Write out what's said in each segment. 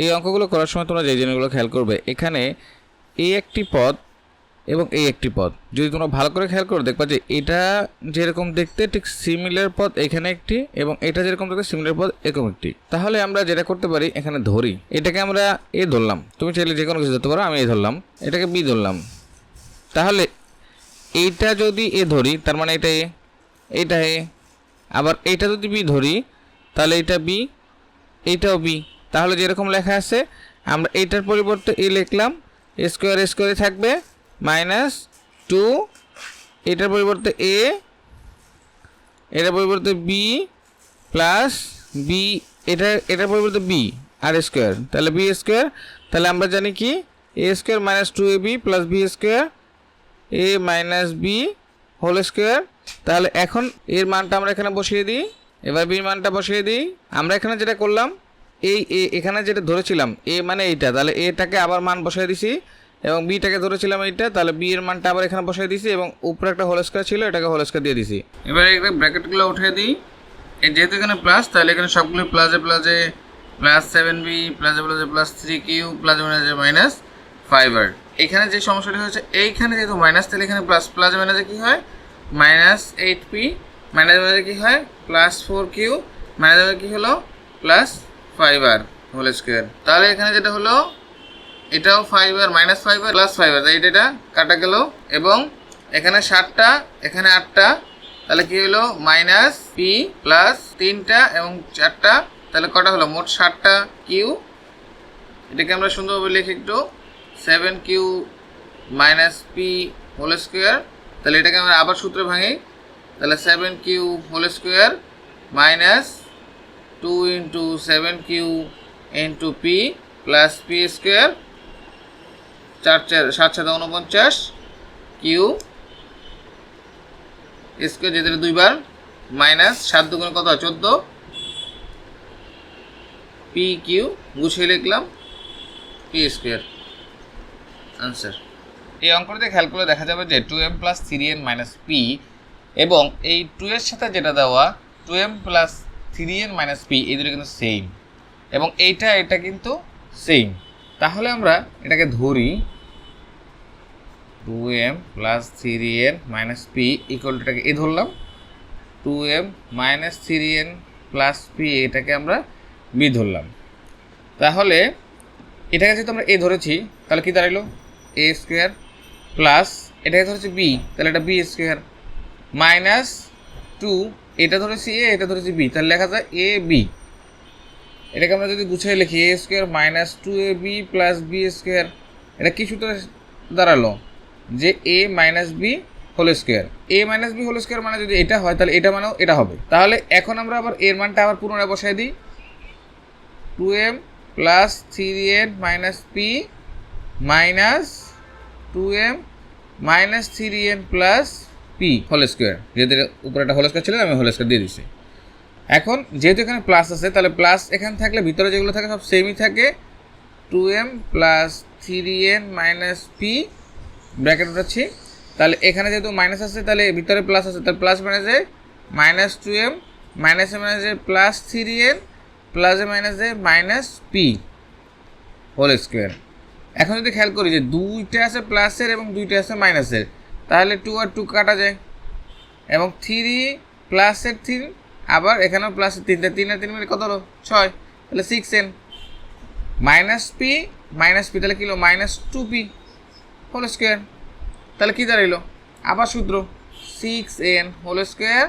এই অঙ্কগুলো করার সময় তোমরা যে জিনিসগুলো খেয়াল করবে, এখানে এই একটি পদ এবং এই একটি পদ। যদি তোমরা ভালো করে খেয়াল করো, দেখবা যে এটা যেরকম দেখতে ঠিক সিমিলার পদ এখানে একটি এবং এটা যেরকম দেখতে সিমিলার পদ এরকম একটি। তাহলে আমরা যেটা করতে পারি, এখানে ধরি। এটাকে আমরা এ ধরলাম। তুমি চাইলে যে কোনো কিছু ধরতে পারো, আমি এ ধরলাম। এটাকে বি ধরলাম। তাহলে এইটা যদি এ ধরি, তার মানে এটা এ, এইটা এ। আবার এইটা যদি বি ধরি, তাহলে এটা বি, এইটাও বি। তাহলে যেরকম লেখা আছে, আমরা এইটার পরিবর্তে এ লিখলাম স্কোয়ার স্কোয়ারে থাকবে মাইনাস টু, এটার পরিবর্তে এ, এটার পরিবর্তে বি প্লাস বি, এটা, এটার পরিবর্তে বি, আর স্কোয়ার। তাহলে বি স্কোয়ার, তাহলে আমরা জানি কি, A square minus two A B plus B square, A minus B whole square. তাহলে এখন এর মানটা আমরা এখানে বসিয়ে দিই, এবার বির মানটা বসিয়ে দিই। আমরা এখানে যেটা করলাম এই এ এখানে যেটা ধরেছিলাম, এ মানে এইটা, তাহলে এটাকে আবার মান বসিয়ে দিছি, এবং বিটাকে ধরেছিলাম এইটা, তাহলে বি এর মানটা আবার এখানে বসিয়ে দিছি, এবং উপরে একটা হোল স্কোয়ার ছিল, এটাকে হোল স্কোয়ার দিয়ে দিছি। এবার একটা ব্র্যাকেটগুলো উঠিয়ে দিই যেহেতু এখানে প্লাস তাহলে এখানে সবগুলো প্লাসে প্লাসে প্লাস সেভেন বি প্লাসে প্লাসে প্লাস থ্রি কিউ প্লাসে মাইনাসে মাইনাস ফাইভ আর এখানে যে সমস্যাটি হয়েছে, এইখানে যেহেতু মাইনাস তাহলে এখানে প্লাস প্লাস মাইনাসে কী হয়? মাইনাস এইট পি মাইনাস মাইনাসে কী হয়? প্লাস ফোর কিউ মাইনাস কী হলো? Plus five R whole square তাহলে এখানে যেটা হলো, এটাও five R minus five R plus five R তাই এটা কাটা গেল, এবং এখানে সাতটা, এখানে আটটা, তাহলে কি হলো মাইনাস পি প্লাস তিনটা এবং চারটা, তাহলে কটা হলো, মোট ষাটটা কিউ এটাকে আমরা সুন্দরভাবে লিখি একটু seven Q minus P whole square তাহলে এটাকে আমরা আবার সূত্রে ভাঙি, তাহলে seven Q whole square minus two into seven Q into P plus P square চার চার সাত সাত উনপঞ্চাশ কিউ স্কোয়ার যেতে দুইবার মাইনাস সাত দুগুণে কত চোদ্দ পি কিউ গুছিয়ে লিখলাম পি স্কোয়ার আনসার এই অঙ্কটিতে খেয়াল করলে দেখা যাবে যে two M plus three N minus P এবং এই টু এর সাথে যেটা দেওয়া two M plus three N minus P, এই দুটো কিন্তু সেম এবং এইটা, এটা কিন্তু সেম তাহলে আমরা এটাকে ধরি two M plus three N minus P ইকুয়ালটাকে A ধরলাম two M minus three N plus P এটাকে আমরা বি ধরলাম। তাহলে, এটাকে যেহেতু আমরা এ ধরেছি, তাহলে কি দাঁড়াইলো? এ স্কোয়ার প্লাস এটাকে ধরেছি বি তাহলে এটা বি স্কোয়ার মাইনাস টু এটা ধরেছি এ এটা ধরেছি বি তাহলে লেখা যায় এ বি এটাকে আমরা যদি গুছিয়ে লিখি A square minus two A B plus B square এটা কি সূত্রে দাঁড়াল যে A minus B whole square A minus B whole square মানে যদি এটা হয়, তাহলে এটা মানেও এটা হবে। তাহলে এখন আমরা আবার এর মানটা আবার পুনরায় বসাই দিই। Two M plus three N minus P minus two M minus three N plus P whole square যেহেতু উপরে একটা হোল স্কোয়ার ছিল আমি হোল স্কোয়ার দিয়ে দিছি। এখন যেহেতু এখানে প্লাস আছে, তাহলে প্লাস এখানে থাকলে ভিতরে যেগুলো থাকে সব সেমই থাকে। Two M plus three N minus P bracket উঠাচ্ছি তাহলে এখানে যেহেতু মাইনাস আছে, তাহলে ভিতরে প্লাস আছে, তাহলে প্লাস মাইনাসে মাইনাস টু এম মাইনাসে মাইনাসে প্লাস থ্রি এন প্লাসে মাইনাসে মাইনাস পি হোল স্কোয়ার এখন যদি খেয়াল করি যে দুইটা আছে প্লাসের এবং দুইটা আছে মাইনাসের তাহলে টু আর টু কাটা যায়। এবং থ্রি প্লাসের থ্রি আবার এখানেও প্লাসের তিনটা তিন আর তিন মিলে কত হলো? ছয়। তাহলে six N minus P minus P তাহলে কী হলো? Minus two P whole square তাহলে কী দাঁড়াইলো? আবার সূত্র six N whole square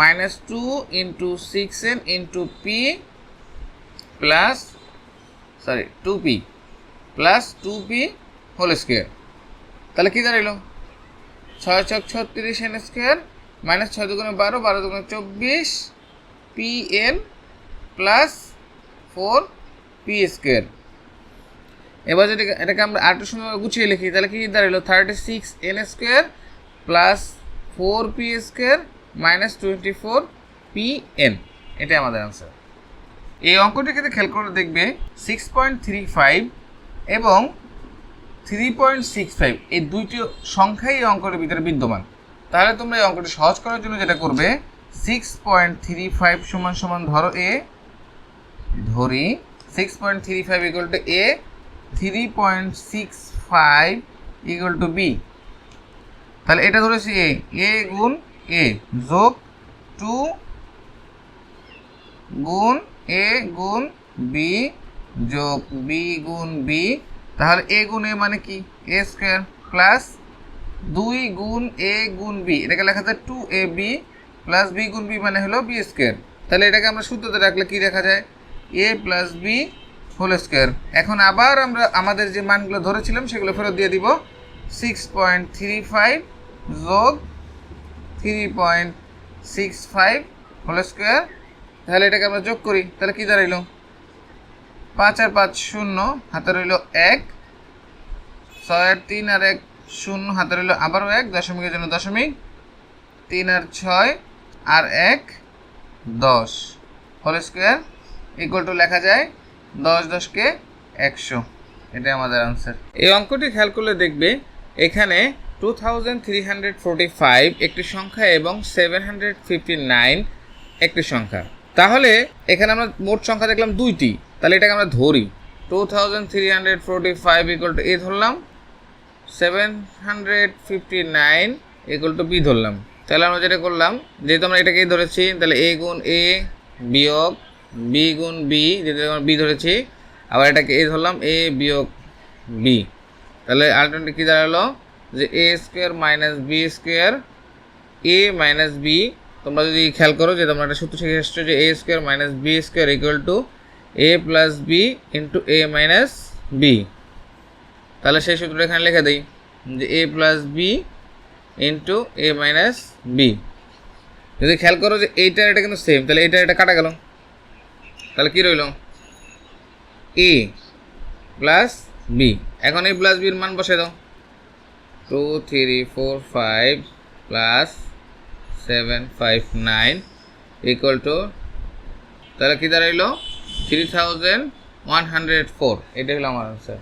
minus two into six N into P plus sorry two P plus two P whole square তাহলে কী দাঁড়াইলো? ছয় ছক ছত্রিশ এন স্কোয়ার, মাইনাস ছয় দুগুণে বারো বারো দুগুণে চব্বিশ P N plus four P square. এবার যদি এটাকে আমরা আটটা সময় গুছিয়ে লিখি, তাহলে কি দাঁড়াল? Thirty six N square plus four P square minus twenty four P N এটাই আমাদের আনসার এই অঙ্কটি ক্ষেত্রে খেয়াল করে দেখবে সিক্স পয়েন্ট থ্রি ফাইভ এবং থ্রি পয়েন্ট সিক্স ফাইভ, এই দুইটি সংখ্যাই এই অঙ্কটির ভিতরে বিদ্যমান। তাহলে তোমরা এই অঙ্কটি সহজ করার জন্য যেটা করবে সিক্স পয়েন্ট থ্রি ফাইভ সমান সমান ধরো এ, ধরি six point three five equal to A three point six five equal to B তাহলে এটা ধরেছি এ এ গুণ এ যোগ টু গুণ এ গুণ বি যোগ বি গুণ বি তাহলে এ গুণ এ মানে কি? এ স্কোয়ার প্লাস দুই গুণ এ গুণ বি এটাকে লেখা যায় two A B plus B গুণ বি মানে হলো বি স্কোয়ার তাহলে এটাকে আমরা সূত্রতে রাখলে কি দেখা যায়? A plus B whole square এখন আবার আমরা আমাদের যে মানগুলো ধরেছিলাম সেগুলো ফেরত দিয়ে দিব। সিক্স পয়েন্ট থ্রি ফাইভ যোগ three point six five whole square তাহলে এটাকে আমরা যোগ করি। তাহলে কি দাঁড়াইলো? পাঁচ আর পাঁচ শূন্য, হাতে রইল এক। ছয় আর তিন আর এক শূন্য, হাতে রইল আবারও এক, দশমিকের জন্য দশমিক। তিন আর ছয় আর এক, দশ। হোল স্কোয়ার ইকুয়াল টু লেখা যায় দশ দশকে একশো। এটাই আমাদের আনসার এই অঙ্কটি খেয়াল করলে দেখবে, এখানে two thousand three hundred forty five একটি সংখ্যা এবং সেভেন হান্ড্রেড ফিফটি নাইন একটি সংখ্যা। তাহলে এখানে আমরা মোট সংখ্যা দেখলাম দুইটি। তাহলে এটাকে আমরা ধরি। Two thousand three hundred forty five equal to A ধরলাম। Seven hundred fifty nine to B ধরলাম। তাহলে আমরা যেটা করলাম, যেহেতু আমরা এটাকে ধরেছি, তাহলে এ গুণ এ বিয়োগ বি গুণ বি যেহেতু আমরা বি ধরেছি, আবার এটাকে এ ধরলাম এ বিয়োগ বি তাহলে আলটিমেটলি কী দাঁড়াল? যে A square minus B square A minus B তোমরা যদি খেয়াল করো যে তোমরা একটা সূত্র শিখে এসছো যে A square minus B square equal to A plus B into A minus B তাহলে সেই সূত্রটা এখানে লিখে দিই যে A plus B into A minus B যদি খেয়াল করো যে এইটার এটা কিন্তু সেম তাহলে এইটা এটা কাটা গেল। তাহলে কী রইল? এ প্লাস বি এখন এ প্লাস বির মান বসে দাও। Two three four five plus seven five nine equal to তাহলে কী দাঁড়াইলো? Three thousand one hundred four এটা হলো আমার আনসার